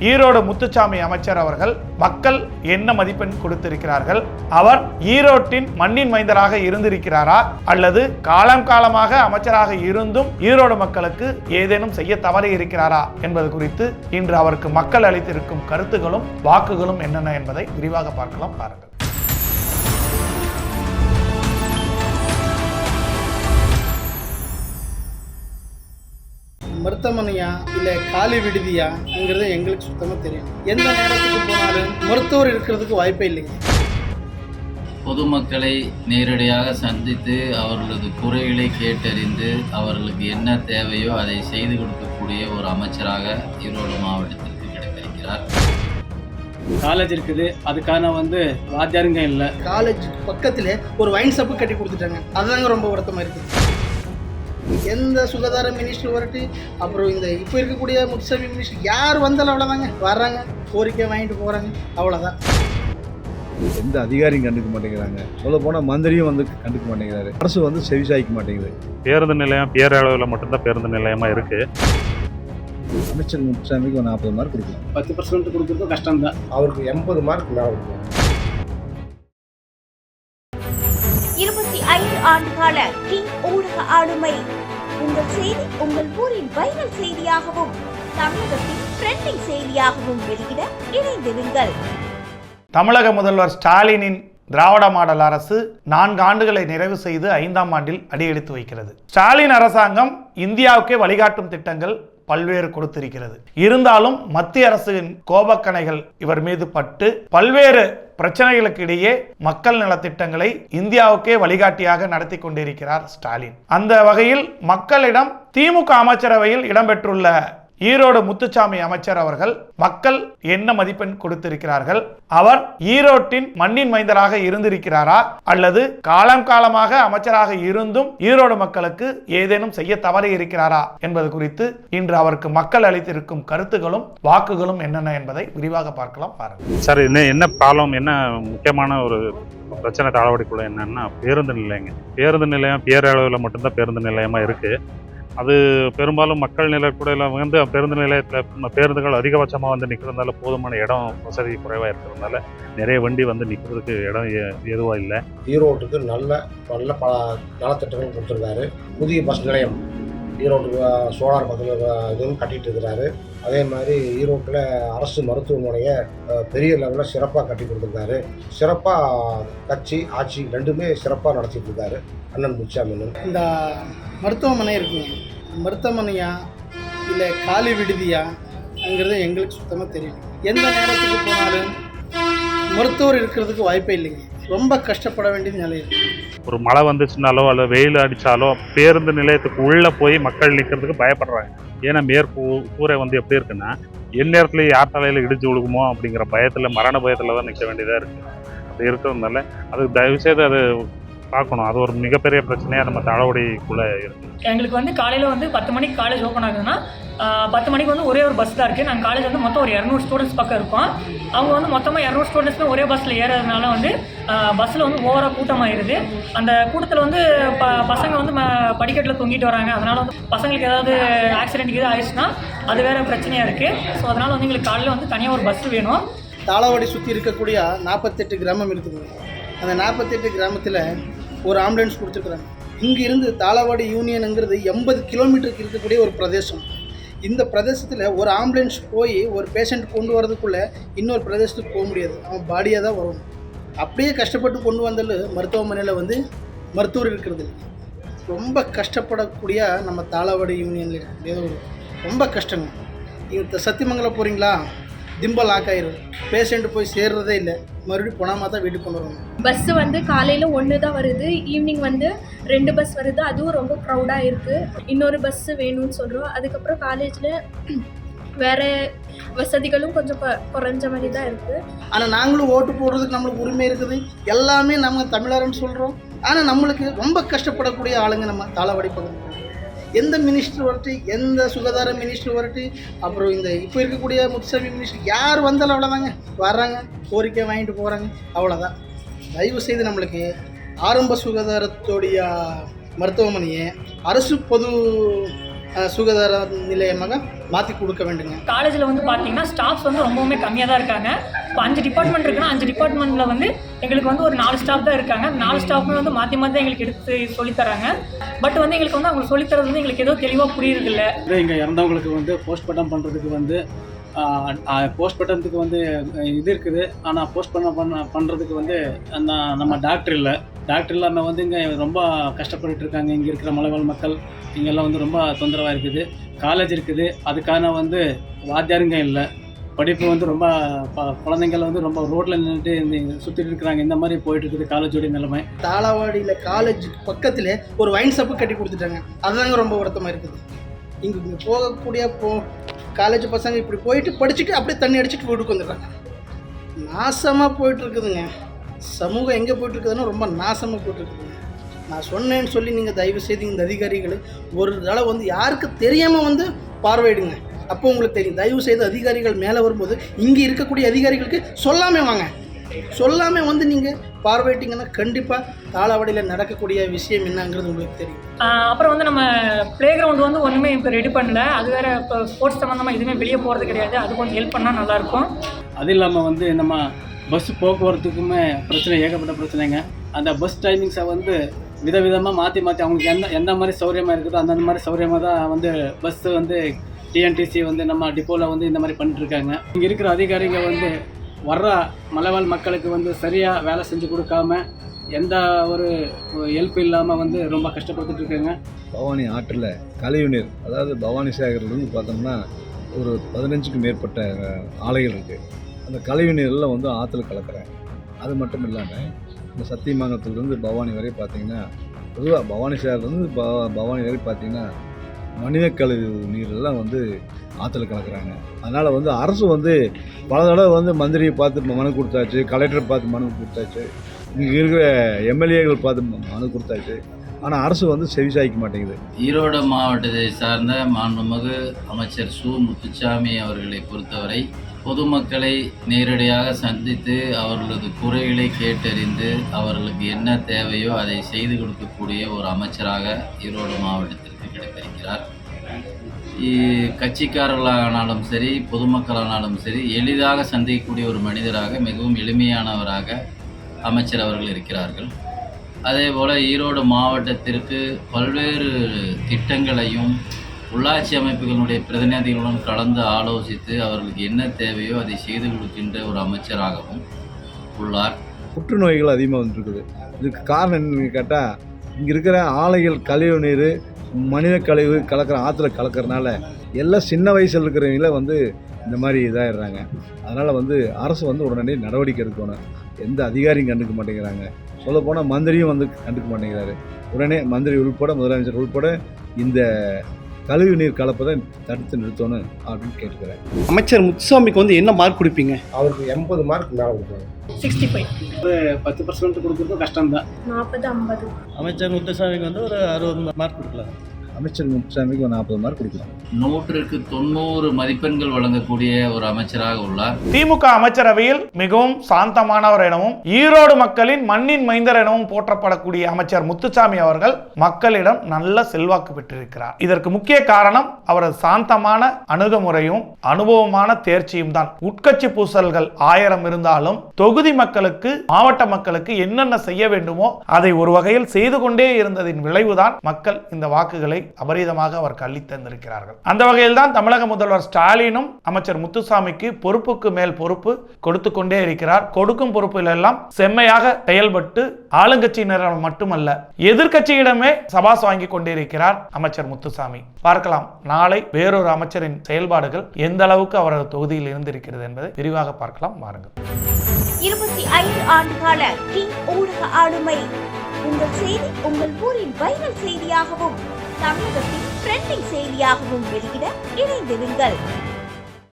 ஈரோடு முத்துச்சாமி அமைச்சர் அவர்கள் மக்கள் என்ன மதிப்பெண் கொடுத்திருக்கிறார்கள்? அவர் ஈரோட்டின் மண்ணின் மைந்தராக இருந்திருக்கிறாரா? அல்லது காலம் காலமாக அமைச்சராக இருந்தும் ஈரோடு மக்களுக்கு ஏதேனும் செய்ய தவறி இருக்கிறாரா? என்பது குறித்து இன்று அவருக்கு மக்கள் அளித்திருக்கும் கருத்துகளும் வாக்குகளும் என்னென்ன என்பதை விரிவாக பார்க்கலாம் பாருங்கள். மருத்துவமனையா இல்லை காலி விடுதியாங்கிறது எங்களுக்கு சுத்தமாக தெரியும். எந்த நேரத்துக்கு போனாலும் மருத்துவர் இருக்கிறதுக்கு வாய்ப்பே இல்லைங்க. பொதுமக்களை நேரடியாக சந்தித்து அவர்களது குறைகளை கேட்டறிந்து அவர்களுக்கு என்ன தேவையோ அதை செய்து கொடுக்கக்கூடிய ஒரு அமைச்சராக ஈரோடு மாவட்டத்திற்கு கிடைத்திருக்கிறார். காலேஜ் இருக்குது. அதுக்கான வந்து வாத்தியாருங்க இல்லை. காலேஜ் பக்கத்திலே ஒரு வைன் ஷாப்பு கட்டி கொடுத்துட்டாங்க. அதுதாங்க ரொம்ப வருத்தமாக இருக்குது. எந்த சுகாதார மினிஸ்டர் வரட்டு அப்புறம் இந்த இப்போ இருக்கக்கூடிய முத்துசாமி மினிஸ்டர் யார் வந்தாலும் அவ்வளோதாங்க வர்றாங்க கோரிக்கை வாங்கிட்டு போகிறாங்க அவ்வளோதான் எந்த அதிகாரியும் கண்டுக்க மாட்டேங்கிறாங்க. சொல்ல போனால் மந்திரியும் வந்து கண்டுக்க மாட்டேங்கிறாரு. அரசு வந்து செவிசாய்க்க மாட்டேங்குது. பேருந்து நிலையம் பேரளவில் மட்டும்தான் பேருந்து நிலையமாக இருக்குது அமைச்சர் முத்துசாமிக்கு ஒரு நாற்பது மார்க் கொடுக்கலாம். பத்து பர்சன்ட் கொடுக்குறதும் கஷ்டம்தான். அவருக்கு எண்பது மார்க் கொடுக்கும் இருபத்தி ஐந்து ஆண்டுகால கிங் ஊடக ஆளுமை உங்கள் செய்தி உங்கள் ஊரின் வைரல் செய்தியாகவும் தமிழகத்தின் ட்ரெண்டிங் செய்தியாகவும் வெளியிட இணைந்திருங்கள். தமிழக முதல்வர் ஸ்டாலினின் திராவிட மாடல் அரசு நான்கு ஆண்டுகளை நிறைவு செய்து ஐந்தாம் ஆண்டில் அடியெடுத்து வைக்கிறது. ஸ்டாலின் அரசாங்கம் இந்தியாவுக்கே வழிகாட்டும் திட்டங்கள் பல்வேறு கொடுத்திருக்கிறது. இருந்தாலும் மத்திய அரசின் கோபக்கணைகள் இவர் மீது பட்டு பல்வேறு பிரச்சனைகளுக்கு இடையே மக்கள் நலத்திட்டங்களை இந்தியாவுக்கே வழிகாட்டியாக நடத்தி கொண்டிருக்கிறார் ஸ்டாலின். அந்த வகையில் மக்களிடம் திமுக அமைச்சரவையில் இடம்பெற்றுள்ள ஈரோடு முத்துச்சாமி அமைச்சர் அவர்கள் மக்கள் என்ன மதிப்பெண் கொடுத்திருக்கிறார்கள்? அவர் ஈரோட்டின் மண்ணின் மைந்தராக இருந்திருக்கிறாரா? அல்லது காலம் காலமாக அமைச்சராக இருந்தும் ஈரோடு மக்களுக்கு ஏதேனும் செய்ய தவறி இருக்கிறாரா? என்பது குறித்து இன்று அவருக்கு மக்கள் அளித்திருக்கும் கருத்துகளும் வாக்குகளும் என்னென்ன என்பதை விரிவாக பார்க்கலாம் பாருங்கள் சார் என்ன என்ன ப்ராப்ளம் என்ன முக்கியமான ஒரு பிரச்சனை தாளவாடிக்குள்ள என்னன்னா பேருந்து நிலையங்க. பேருந்து நிலையம் பேரளவில் மட்டும்தான் பேருந்து நிலையமாக இருக்குது அது பெரும்பாலும் மக்கள் நிலைக்கூட வந்து பேருந்து நிலையத்தில் பேருந்துகள் அதிகபட்சமாக வந்து நிற்கிறதுனால போதுமான இடம் வசதி குறைவாக இருக்கிறதுனால நிறைய வண்டி வந்து நிற்கிறதுக்கு இடம் எதுவாக இல்லை. ஈரோட்டுக்கு நல்ல நல்ல பல நலத்திட்டங்கள் கொடுத்துருக்காரு. புதிய பஸ் நிலையம் ஈரோட்டுக்கு சோலார் பக்கத்தில் இதுவும் கட்டிட்டு இருக்கிறாரு. அதே மாதிரி ஈரோட்டில் அரசு மருத்துவமனையை பெரிய லெவலில் சிறப்பாக கட்டி கொடுத்துருக்காரு. சிறப்பாக கட்சி ஆட்சி ரெண்டுமே சிறப்பாக நடத்திட்டு இருக்காரு. அண்ணன் முச்சாமின்னு இந்த மருத்துவமனை இருக்குங்க. மருத்துவமனையா இல்லை காலி விடுதியாங்கிறது எங்களுக்கு சுத்தமாக தெரியும் எந்த நேரத்துக்கு போனாலும் மருத்துவர் இருக்கிறதுக்கு வாய்ப்பே இல்லைங்க. ரொம்ப கஷ்டப்பட வேண்டிய நிலை ஒரு மழை வந்துச்சுனாலோ அல்லது வெயில் அடித்தாலோ பேருந்து நிலையத்துக்கு உள்ளே போய் மக்கள் நிற்கிறதுக்கு பயப்படுறாங்க. ஏன்னா மேற்கு கூரை வந்து எப்படி இருக்குன்னா எந்நேரத்தில் யார் தலையில் இடிச்சு விழுகுமோ அப்படிங்கிற பயத்தில் மரண பயத்தில் தான் நிற்க வேண்டியதாக இருக்குது அது இருக்கிறதுனால அது தயவுசெய்து அது பார்க்கணும். அது ஒரு மிகப்பெரிய பிரச்சனையாக நம்ம தளவடிக்குள்ளே இருக்குது எங்களுக்கு வந்து காலையில் வந்து பத்து மணிக்கு காலேஜ் ஓப்பன் ஆகுதுன்னா பத்து மணிக்கு வந்து ஒரே ஒரு பஸ் தான் இருக்குது நாங்கள் காலேஜ் வந்து மொத்தம் ஒரு இரநூறு ஸ்டூடெண்ட்ஸ் பக்கம் இருக்கோம். அவங்க வந்து மொத்தமாக இரநூறு ஸ்டூடெண்ட்ஸ்மே ஒரே பஸ்ஸில் ஏறதுனால வந்து பஸ்ஸில் வந்து ஓவராக கூட்டமாயிருது அந்த கூட்டத்தில் வந்து ப பசங்க வந்து ம படிக்கட்டில் தொங்கிட்டு வராங்க. அதனால் வந்து பசங்களுக்கு ஏதாவது ஆக்சிடென்ட் இது ஆயிடுச்சுன்னா அது வேறு பிரச்சனையாக இருக்குது ஸோ அதனால் வந்து எங்களுக்கு காலையில் வந்து தனியாக ஒரு பஸ் வேணும். தாளவாடி சுற்றி இருக்கக்கூடிய நாற்பத்தெட்டு கிராமம் இருக்குதுங்க அந்த நாற்பத்தெட்டு கிராமத்தில் ஒரு ஆம்புலன்ஸ் கொடுத்துருக்குறாங்க. இங்கே இருந்து தாளவாடி யூனியனுங்கிறது எண்பது கிலோமீட்டருக்கு இருக்கக்கூடிய ஒரு பிரதேசம். இந்த பிரதேசத்தில் ஒரு ஆம்புலன்ஸ் போய் ஒரு பேஷண்ட் கொண்டு வரதுக்குள்ளே இன்னொரு பிரதேசத்துக்கு போக முடியாது. அவன் பாடியாக தான் வரணும். அப்படியே கஷ்டப்பட்டு கொண்டு வந்தாலும் மருத்துவமனையில் வந்து மருத்துவர் இருக்கிறது ரொம்ப கஷ்டப்படக்கூடிய நம்ம தாளவாடி யூனியனில் இருக்கக்கூடிய ஒரு ரொம்ப கஷ்டங்க. இந்த சத்தியமங்கலம் போகிறீங்களா திம்பல் லாக் ஆயிரும். பேஷண்ட் போய் சேர்றதே இல்லை. மறுபடியும் போனாமா தான் வீட்டுக்கு கொண்டு வரணும். பஸ்ஸு வந்து காலையில் ஒன்று தான் வருது. ஈவினிங் வந்து ரெண்டு பஸ் வருது. அதுவும் ரொம்ப க்ரௌடாக இருக்குது இன்னொரு பஸ்ஸு வேணும்னு சொல்கிறோம் அதுக்கப்புறம் காலேஜில் வேறு வசதிகளும் கொஞ்சம் குறைஞ்ச மாதிரி தான் இருக்குது ஆனால் நாங்களும் ஓட்டு போடுறதுக்கு நம்மளுக்கு உரிமை இருக்குது. எல்லாமே நம்ம தமிழர்னு சொல்கிறோம் ஆனால் நம்மளுக்கு ரொம்ப கஷ்டப்படக்கூடிய ஆளுங்க நம்ம தாளவாடி பகுதி எந்த மினிஸ்டர் வரட்டு எந்த சுகாதார மினிஸ்டர் வரட்டு அப்புறம் இந்த இப்போ இருக்கக்கூடிய முத்துசாமி மினிஸ்டர் யார் வந்தாலும் அவ்வளோதாங்க வர்றாங்க கோரிக்கை வாங்கிட்டு போகிறாங்க அவ்வளோதான் தயவு செய்து நம்மளுக்கு ஆரம்ப சுகாதாரத்துடைய மருத்துவமனையை அரசு பொது சுகாதார நிலையமாக மாற்றி கொடுக்க வேண்டுங்க. காலேஜில் வந்து பார்த்தீங்கன்னா ஸ்டாஃப்ஸ் வந்து ரொம்பவுமே கம்மியாக தான் இருக்காங்க. இப்போ அஞ்சு டிபார்ட்மெண்ட் இருக்குன்னா அஞ்சு டிபார்ட்மெண்ட்டில் வந்து எங்களுக்கு வந்து ஒரு நாலு ஸ்டாஃப் தான் இருக்காங்க. நாலு ஸ்டாஃப்மே வந்து மாற்றி மாற்றி எங்களுக்கு எடுத்து சொல்லித் தராங்க பட் வந்து எங்களுக்கு வந்து அவங்க சொல்லித் தரது வந்து எங்களுக்கு ஏதோ தெளிவாக புரியுறதில்ல. இங்கே இறந்தவங்களுக்கு வந்து போஸ்ட்மார்ட்டம் பண்ணுறதுக்கு வந்து போஸ்ட்மார்ட்டத்துக்கு வந்து இது இருக்குது. ஆனால் போஸ்ட் பண்ண பண்ண பண்ணுறதுக்கு வந்து நம்ம டாக்டர் இல்லை. டாக்டர் இல்லாமல் வந்து இங்கே ரொம்ப கஷ்டப்பட்டு இருக்காங்க. இங்கே இருக்கிற மலைவாழ் மக்கள் இங்கெல்லாம் வந்து ரொம்ப தொந்தரவாக இருக்குது. காலேஜ் இருக்குது. அதுக்கான வந்து வாத்தியாருங்க இல்லை. படிப்பு வந்து ரொம்ப ப- குழந்தைங்கள் வந்து ரொம்ப ரோட்டில் நின்றுட்டு இந்த சுற்றிட்டு இருக்கிறாங்க. இந்த மாதிரி போயிட்டு இருக்குது காலேஜோடைய நிலைமை. தாளவாடியில் காலேஜ் பக்கத்தில் ஒரு வைன் ஷாப்பு கட்டி கொடுத்துட்டாங்க. அதுதாங்க ரொம்ப வருத்தமாக இருக்குது. இங்கே இங்கே போகக்கூடிய போ காலேஜ் பசங்க இப்படி போயிட்டு படிச்சுட்டு அப்படியே தண்ணி அடிச்சுட்டு வீட்டுக்கு வந்துடுறாங்க. நாசமாக போயிட்டு இருக்குதுங்க. சமூகம் எங்கே போயிட்டு இருக்குதுன்னா ரொம்ப நாசமாக போயிட்டு இருக்குதுங்க நான் சொன்னேன்னு சொல்லி நீங்கள் தயவு செய்து இந்த அதிகாரிகள் ஒரு தடவை வந்து யாருக்கு தெரியாமல் வந்து பார்வையிடுங்க. அப்போ உங்களுக்கு தெரியும். தயவு செய்து அதிகாரிகள் மேலே வரும்போது இங்கே இருக்கக்கூடிய அதிகாரிகளுக்கு சொல்லாமல் வாங்க. சொல்லாமல் வந்து நீங்கள் பார்வையிட்டீங்கன்னா கண்டிப்பாக தாளவாடியில் நடக்கக்கூடிய விஷயம் என்னங்கிறது உங்களுக்கு தெரியும். அப்புறம் வந்து நம்ம ப்ளே கிரவுண்ட் வந்து ஒன்றுமே இப்போ ரெடி பண்ணல. அது வேறு இப்போ ஸ்போர்ட்ஸ் சம்மந்தமாக எதுவுமே வெளியே போகிறது கிடையாது. அது கொஞ்சம் ஹெல்ப் பண்ணால் நல்லாயிருக்கும் அது இல்லாமல் வந்து நம்ம பஸ் போக்குவரத்துக்குமே பிரச்சனை ஏகப்பட்ட பிரச்சனைங்க. அந்த பஸ் டைமிங்ஸை வந்து விதவிதமாக மாற்றி மாற்றி அவங்களுக்கு எந்த எந்த மாதிரி சௌகரியமாக இருக்குதோ அந்தந்த மாதிரி சௌரியமாக தான் வந்து பஸ்ஸு வந்து டிஎன்டிசி வந்து நம்ம டிப்போவில் வந்து இந்த மாதிரி பண்ணிட்டுருக்காங்க. இங்கே இருக்கிற அதிகாரிங்க வந்து வர்ற மலைவாழ் மக்களுக்கு வந்து சரியாக வேலை செஞ்சு கொடுக்காம எந்த ஒரு ஹெல்ப் இல்லாமல் வந்து ரொம்ப கஷ்டப்பட்டுட்டு இருக்காங்க பவானி ஆற்றில் கழிவுநீர் அதாவது பவானி சாகர்லேருந்து பார்த்தோம்னா ஒரு பதினஞ்சுக்கும் மேற்பட்ட ஆலைகள் இருக்குது அந்த கழிவு நீரெல்லாம் வந்து ஆற்றுல கலக்கிறாங்க. அது மட்டும் இல்லாமல் இந்த சத்தியமாங்கத்துலேருந்து பவானி வரை பார்த்தீங்கன்னா பொதுவாக பவானி சாகர்லேருந்து ப பவானி வரை பார்த்தீங்கன்னா மனித கழிவு நீரெல்லாம் வந்து ஆற்றுல கலக்கிறாங்க. அதனால் வந்து அரசு வந்து பல தடவை வந்து மந்திரியை பார்த்து மனு கொடுத்தாச்சு கலெக்டரை பார்த்து மனு கொடுத்தாச்சு இங்கே இருக்கிற எம்எல்ஏகள் பார்த்து மனு கொடுத்தாச்சு. ஆனால் அரசு வந்து செவிசாய்க்க மாட்டேங்குது. ஈரோடு மாவட்டத்தை சார்ந்த மாண்புமிகு அமைச்சர் சு. முத்துச்சாமி அவர்களை பொறுத்தவரை பொதுமக்களை நேரடியாக சந்தித்து அவர்களது குறைகளை கேட்டறிந்து அவர்களுக்கு என்ன தேவையோ அதை செய்து கொடுக்கக்கூடிய ஒரு அமைச்சராக ஈரோடு மாவட்டத்திற்கு கிடைத்திருக்கிறார். கட்சிக்காரர்களானாலும் சரி பொதுமக்களானாலும் சரி எளிதாக சந்திக்கக்கூடிய ஒரு மனிதராக மிகவும் எளிமையானவராக அமைச்சர் அவர்கள் இருக்கிறார்கள். அதே போல் ஈரோடு மாவட்டத்திற்கு பல்வேறு திட்டங்களையும் உள்ளாட்சி அமைப்புகளுடைய பிரதிநிதிகளுடன் கலந்து ஆலோசித்து அவர்களுக்கு என்ன தேவையோ அதை செய்து கொடுக்கின்ற ஒரு அமைச்சராகவும் உள்ளார். புற்றுநோய்கள் அதிகமாக வந்துருக்குது. இதுக்கு காரணம் என்னன்னு கேட்டால் இங்கே இருக்கிற ஆலைகள் கழிவு நீர் மனித கழிவு கலக்கிற ஆற்றுல கலக்கறனால எல்லாம் சின்ன வயசில் இருக்கிறவங்கள வந்து இந்த மாதிரி இதாகிடுறாங்க அதனால் வந்து அரசு வந்து உடனடி நடவடிக்கை எடுக்கணும். எந்த அதிகாரியும் கண்டுக்க மாட்டேங்கிறாங்க. சொல்லப்போனால் மந்திரியும் வந்து கண்டுக்க மாட்டேங்கிறாரு. உடனே மந்திரி உள்பட முதலமைச்சர் உள்பட இந்த கழிவு நீர் கலப்பதை தடுத்து நிறுத்தணும் அப்படின்னு கேட்டுக்கிறேன். அமைச்சர் முத்துசாமிக்கு வந்து என்ன மார்க் கொடுப்பீங்க? அவருக்கு எண்பது மார்க் மேலே கொடுக்குறாங்க சிக்ஸ்டி ஃபைவ் பத்து பர்சன்ட் கொடுக்குறதும் கஷ்டம்தான். நாற்பது ஐம்பது. அமைச்சர் முத்துசாமிக்கு வந்து ஒரு அறுபது மார்க் கொடுக்கலாம். அமைச்சர் முத்துசாமிக்கு ஒரு நாற்பது மார்க் கொடுக்கலாம். நூற்றுக்கு தொண்ணூறு மதிப்பெண்கள் வழங்கக்கூடிய ஒரு அமைச்சராக உள்ளார். திமுக அமைச்சரவையில் மிகவும் சாந்தமானவர் எனவும் ஈரோடு மக்களின் மண்ணின் மைந்தர் எனவும் போற்றப்படக்கூடிய அமைச்சர் முத்துசாமி அவர்கள் மக்களிடம் நல்ல செல்வாக்கு பெற்றிருக்கிறார். இதற்கு முக்கிய காரணம் அவரது சாந்தமான அணுகுமுறையும் அனுபவமான தேர்ச்சியும் தான். உட்கட்சி பூசல்கள் ஆயிரம் இருந்தாலும் தொகுதி மக்களுக்கு மாவட்ட மக்களுக்கு என்னென்ன செய்ய வேண்டுமோ அதை ஒரு வகையில் செய்து கொண்டே இருந்ததின் விளைவுதான் மக்கள் இந்த வாக்குகளை அபரீதமாக அவர் கள்ளி தந்திருக்கிறார்கள். அந்த வகையில் தான் தமிழக முதல்வர் ஸ்டாலினும் அமைச்சர் முத்துசாமிக்கு பொறுப்புக்கு மேல் பொறுப்பு கொடுத்து கொண்டே இருக்கிறார். கொடுக்கும் பொறுப்பில் எல்லாம் செம்மையாக செயல்பட்டு ஆளுங்கட்சியினர் மட்டுமல்ல எதிர்கட்சியிடமே சபாஸ் வாங்கி கொண்டே இருக்கிறார் அமைச்சர் முத்துசாமி. பார்க்கலாம் நாளை வேறொரு அமைச்சரின் செயல்பாடுகள் எந்த அளவுக்கு அவரது தொகுதியில் இருந்திருக்கிறது என்பதை விரிவாக பார்க்கலாம். வாருங்கள். இருபத்தி ஐந்து ஆண்டுகால கிங் ஊடக ஆளுமை. உங்கள் செய்தி உங்கள் ஊரின் வைரல் செய்தியாகவும் தமிழகத்தின் ட்ரெண்டிங் செய்தியாகவும் வெளியிட இணைந்திருங்கள்.